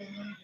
Amen.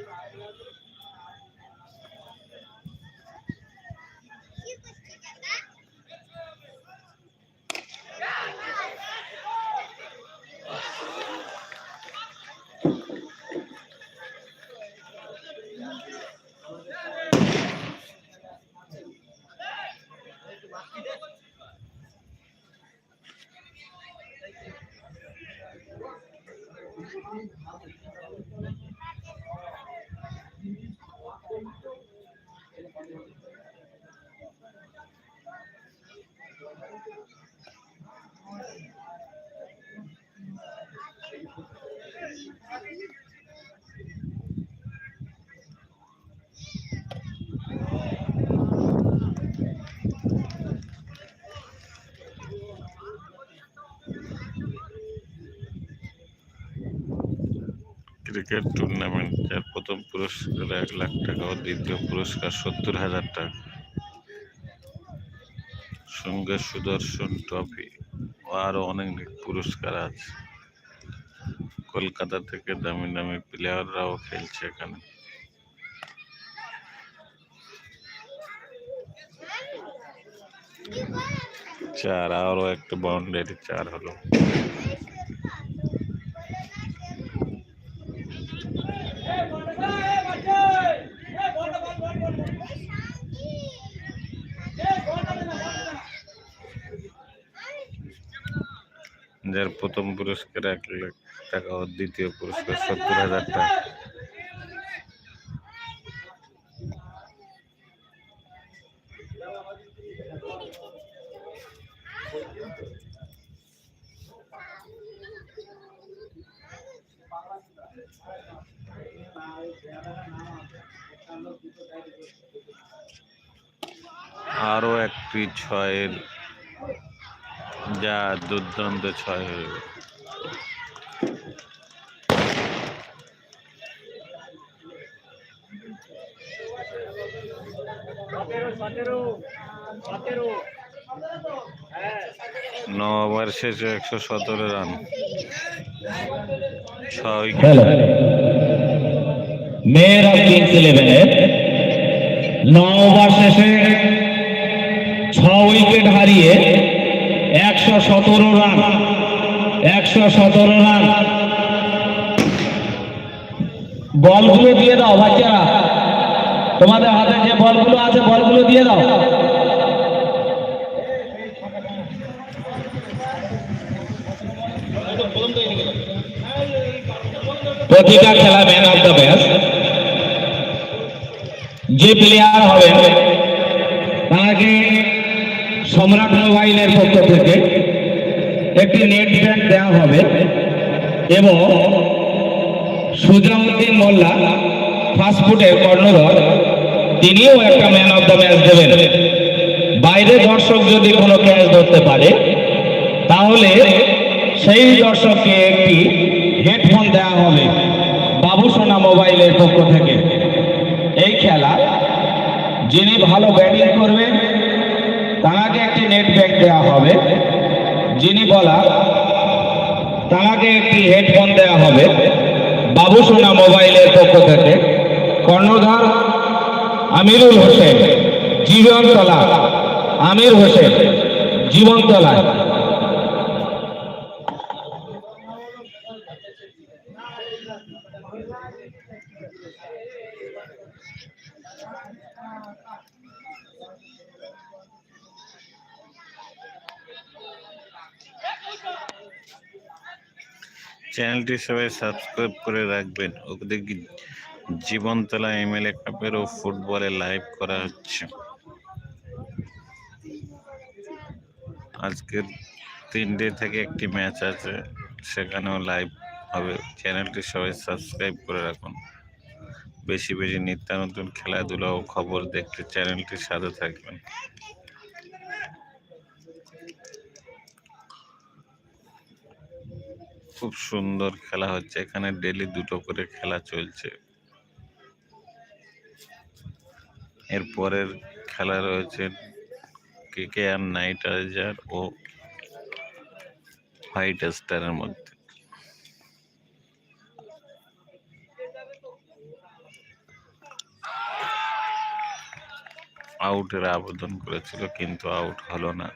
Cricket tournament যার প্রথম পুরস্কার এক লাখ টাকা ও দ্বিতীয় পুরস্কার সত্তর হাজার টাকা। সঙ্গে সুদর্শন ট্রফি ও আরও অনেক পুরস্কার আছে। কলকাতা থেকে দামি দামি প্লেয়াররাও খেলছে এখানে। চার, আরও একটা বাউন্ডারি চার হলো। যার প্রথম পুরস্কার এক লাখ টাকা ও দ্বিতীয় পুরস্কার সত্তর হাজার টাকা। আরও একটি ছয়ের যা দুর্দান্ত ছয় হয়ে গেল। ন ওভার শেষে একশো সতেরো রান। ছয় মেয়েরা কিংস ইলেভেনের শেষে ছ উইকেট হারিয়ে একশো সতেরো রান। একশো সতেরো রান। বলগুলো দিয়ে দাও বাচ্চারা। তোমাদের হাতে যে বলগুলো আছে, বলগুলো দিয়ে দাও। প্রতিটা খেলা ম্যান অফ দ্য ম্যাচ যে প্লেয়ার তাকে সম্রাট মোবাইলের পক্ষ থেকে একটি নেট ব্যান্ড দেওয়া হবে এবং সুজাউদ্দিন মোল্লা ফাস্টফুডের কর্ণধর, তিনিও একটা ম্যান অফ দ্য ম্যাচ দেবেন। বাইরে দর্শক যদি কোনো ক্যাচ ধরতে পারে, তাহলে সেই দর্শককে একটি হেডফোন দেওয়া হবে বাবুসোনা মোবাইলের পক্ষ থেকে। এই খেলা, যিনি ভালো ব্যাটিং করবেন তাকে একটি নেট ব্যাগ দেওয়া হবে। যিনি বলা তাকে একটি হেডফোন দেওয়া হবে। বাবু সোনা মোবাইলের পক্ষ থেকে। কর্ণধার আমিরুল হোসেন, জীবনতলা, আমির হোসেন জীবনতলা চ্যানেলটি সবাই সাবস্ক্রাইব করে রাখবেন। ওদিকে জীবনতলা এমএলএ ও ফুটবলে লাইভ করা হচ্ছে। আজকের তিনটে থেকে একটি ম্যাচ আছে, সেখানেও লাইভ হবে। চ্যানেলটি সবাই সাবস্ক্রাইব করে রাখুন। বেশি বেশি নিত্য নতুন খেলাধুলা ও খবর দেখতে চ্যানেলটির সাথে থাকবেন। খুব সুন্দর খেলা হচ্ছে। এখানে ডেলি দুটো করে খেলা চলছে। এর পরের খেলা রয়েছে K K R Knight Rider ও হোয়াইট স্টারের মধ্যে আউটের আবেদন করেছিল, কিন্তু আউট হলো না।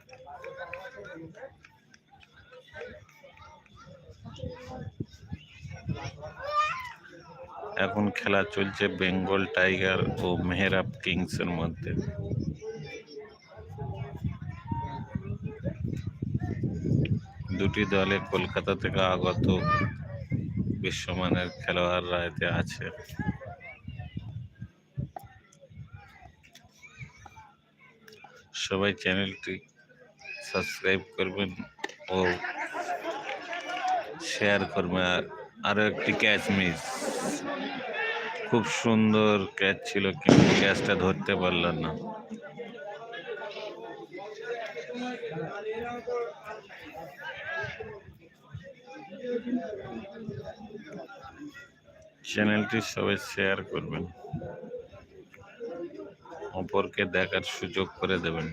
এখন খেলা চলছে বেঙ্গল টাইগার ও মেহরাব কিংসের মধ্যে। দুটি দলে কলকাতা থেকে আগত বিশ্বমানের খেলোয়াড়রা এতে আছে। সবাই চ্যানেলটি সাবস্ক্রাইব করবেন ও শেয়ার করবেন। আর আরও একটি ক্যাচ মিস। খুব সুন্দর ক্যাচ ছিল কিন্তু ক্যাচটা ধরতে পারলাম না। চ্যানেলটি সবাই শেয়ার করবেন। অপরকে দেখার সুযোগ করে দেবেন।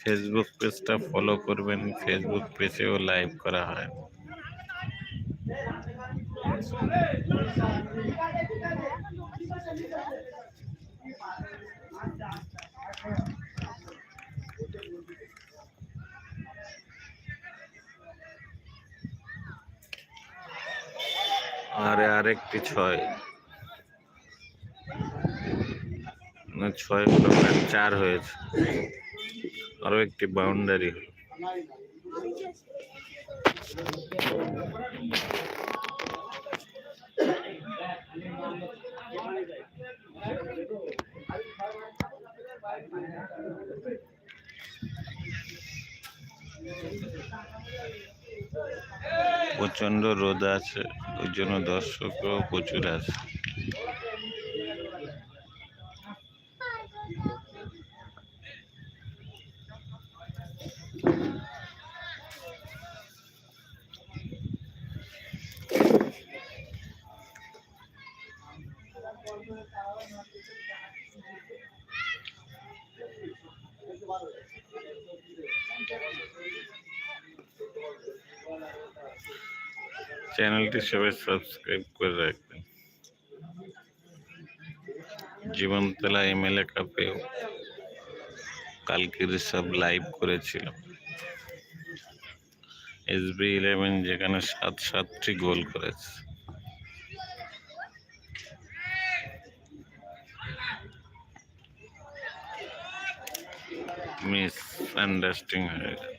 ফেসবুক পেজটা ফলো করবেন। ফেসবুক পেজেও লাইভ করা হয়। আর আরেকটি ছয়। ছয় হলো চার হয়েছে। আরও একটি বাউন্ডারি হলো প্রচণ্ড রোদ আছে ওই জন্য দর্শকও প্রচুর আছে। চ্যানেলটি সবাই সাবস্ক্রাইব করে রাখবেন। জীবনতলা এমএলএ কাপেও কালকের সব লাইভ করেছিল এসবি ইলেভেন যেখানে সাত সাতটি গোল করেছে। মিস আন্ডারস্ট্যান্ডিং হয়ে গেল।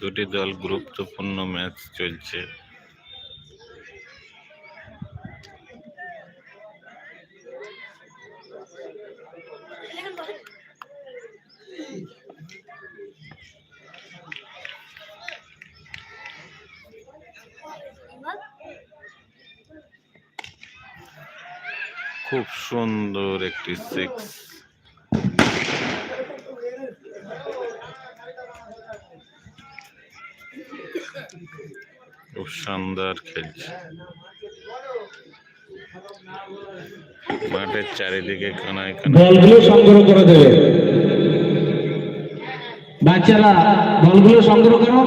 দুটি দল গুরুত্বপূর্ণ ম্যাচ চলছে। খুব সুন্দর একটি সিক্স খুব শানদার খেলছে। মাঠের চারিদিকে কানায় কানায়। বলগুলো সংগ্রহ করে দেবে। বাচ্চারা বলগুলো সংগ্রহ করো।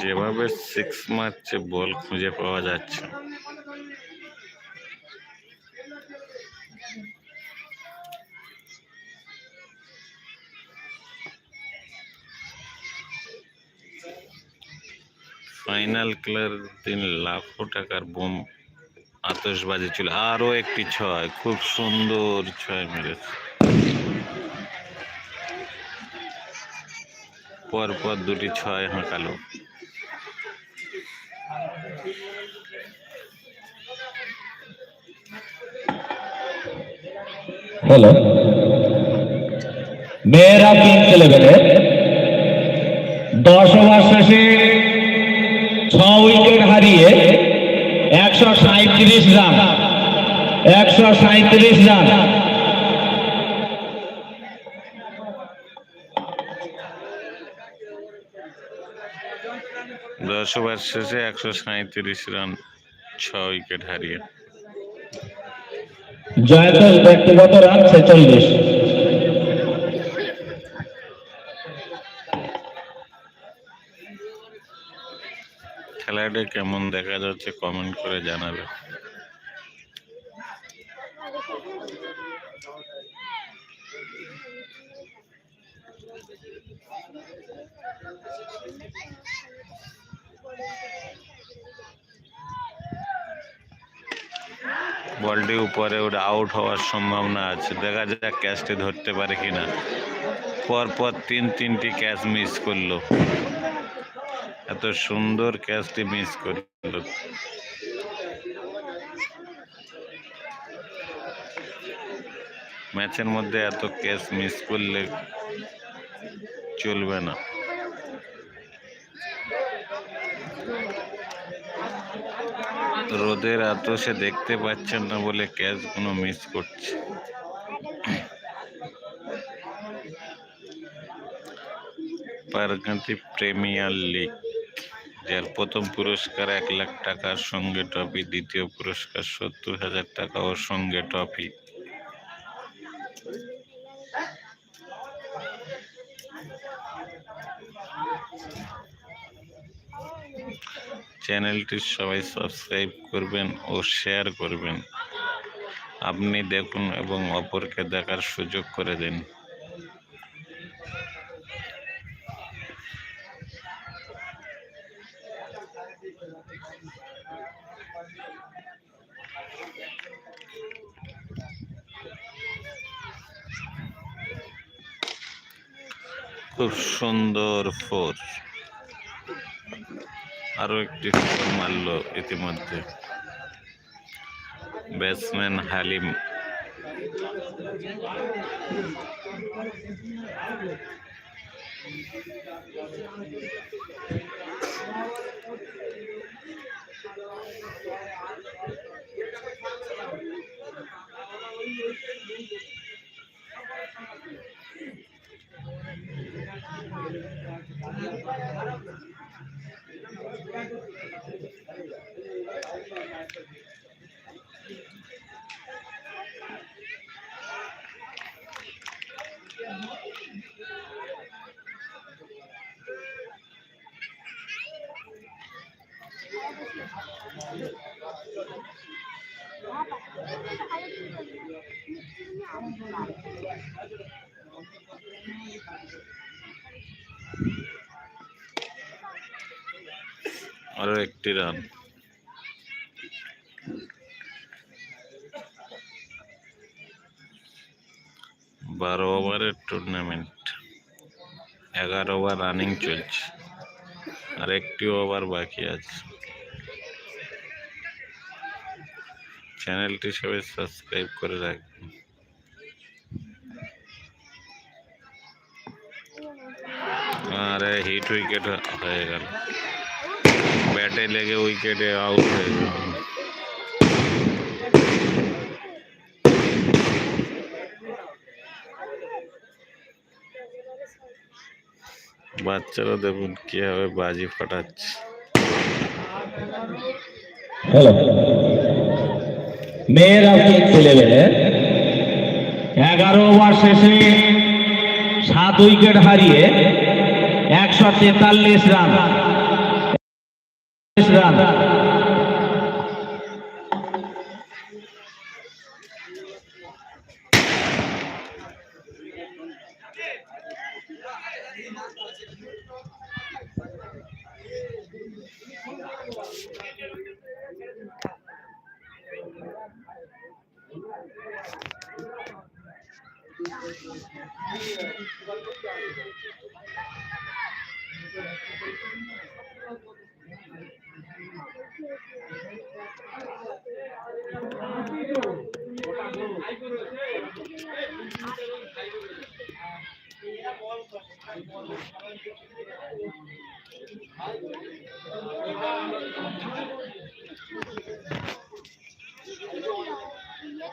যেভাবে সিক্স মারছে বল খুঁজে পাওয়া যাচ্ছে। ফাইনাল খেলার দিন লাখো টাকার বোম আতশবাজি ছিল। আরও একটি ছয়, খুব সুন্দর ছয় মেরেছে। পরপর দুটি ছয় হাঁকালো। হ্যালো। মেয়েরা কিংস ইলেভেনে দশ ওভার শেষে সাঁত্রিশ রান। একশো সাঁত্রিশ রান। দশ ওভার শেষে একশো সাঁত্রিশ রান ছ উইকেট হারিয়ে। জয়দল ব্যক্তিগত রান ছেচল্লিশ। খেলাটা কেমন দেখা যাচ্ছে কমেন্ট করে জানাবে। বলটি উপরে ওটা আউট হওয়ার সম্ভাবনা আছে। দেখা যাক ক্যাচটি ধরতে পারে কিনা। পরপর তিন তিনটি ক্যাচ মিস করল। এত সুন্দর ক্যাচটি মিস করল ম্যাচের মধ্যে এত ক্যাচ মিস করলে চলবে না। রোদের এত সে দেখতে পাচ্ছেন না বলে ক্যাচ ক্যাচগুলো মিস করছে। Parganti Premier League. যার প্রথম পুরস্কার এক লাখ টাকার সঙ্গে ট্রফি, দ্বিতীয় পুরস্কার সত্তর হাজার টাকা ও সঙ্গে ট্রফি। চ্যানেলটি সবাই সাবস্ক্রাইব করবেন ও শেয়ার করবেন। আপনি দেখুন এবং অপরকে দেখার সুযোগ করে দিন। খুব সুন্দর ফোর। আরও একটি ফোর মারল ইতিমধ্যে। ব্যাটসম্যান হালিম। আরও একটি রান। বারো ওভারের টুর্নামেন্ট এগারো ওভার রানিং চলছে, আর একটি ওভার বাকি আছে। চ্যানেলটি সবাই সাবস্ক্রাইব করে রাখবেন। আরে হিট উইকেট হয়ে গেল। ব্যাটে লেগে উইকেটে আউট হয়ে গেল। বাচ্চারা দেখুন কীভাবে বাজি ফাটাচ্ছে। মেয়েরা কিংস ইলেভেনে এগারো ওভার শেষে সাত উইকেট হারিয়ে একশো তেতাল্লিশ রান। রান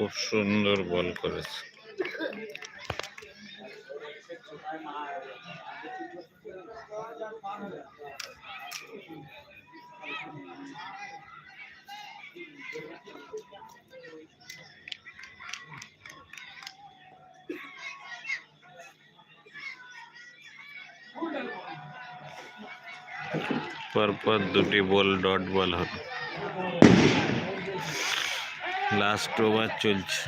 খুব সুন্দর বল করেছে পরপর দুটি বল ডট বল হলো লাস্ট ওভার চলছে।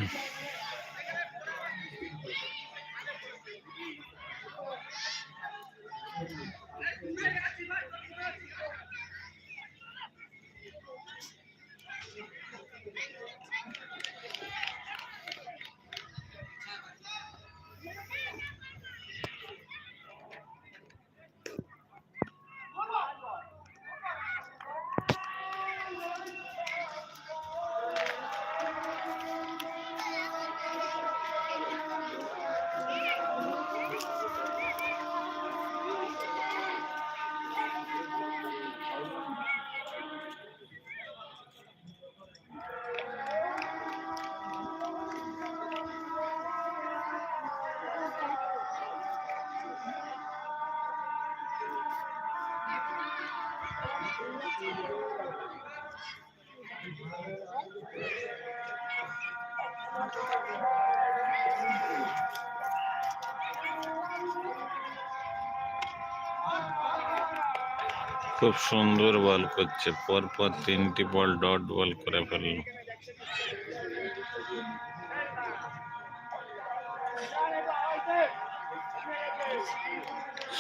খুব সুন্দর বল করছে। পরপর তিনটি বল ডট বল করে ফেলল।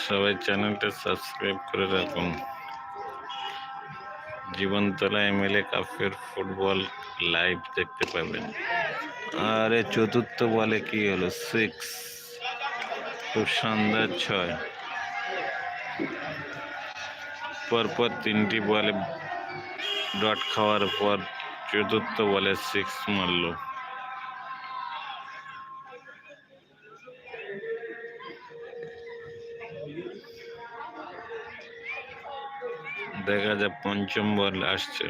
সবাই চ্যানেলটা সাবস্ক্রাইব করে রাখুন। জীবনতলা এমএলএ কাপের ফুটবল লাইভ দেখতে পাবেন। আরে চতুর্থ বলে কি হলো? সিক্স খুব শানদার ছয়। পরপর তিনটি বলে ডট খাওয়ার পর চতুর্থ বলে সিক্স মারল। যাক পঞ্চম বল আসছে।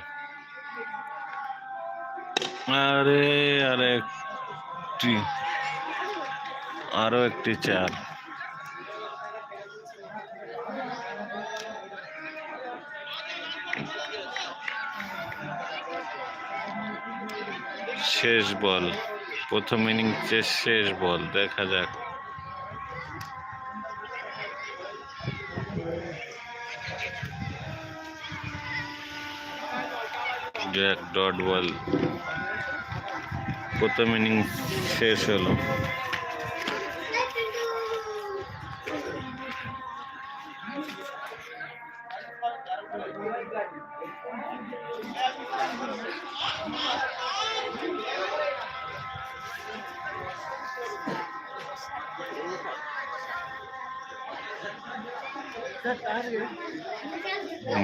আরে আরে একটি, আরও একটি চার। শেষ বল, প্রথম ইনিংসের শেষ বল, দেখা যাক। জ্যাক ডট বল প্রথম ইনিংস শেষ হলো।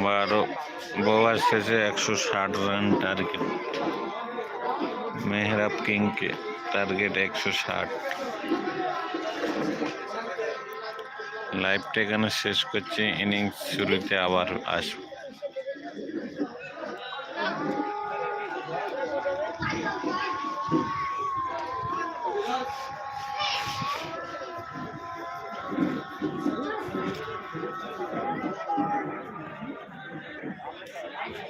বারো ওভার শেষে একশো ষাট রান টার্গেট মেহরাব কিংকে টার্গেট একশো ষাট। লাইভটা এখানে শেষ করছি ইনিংস শুরুতে আবার আসব।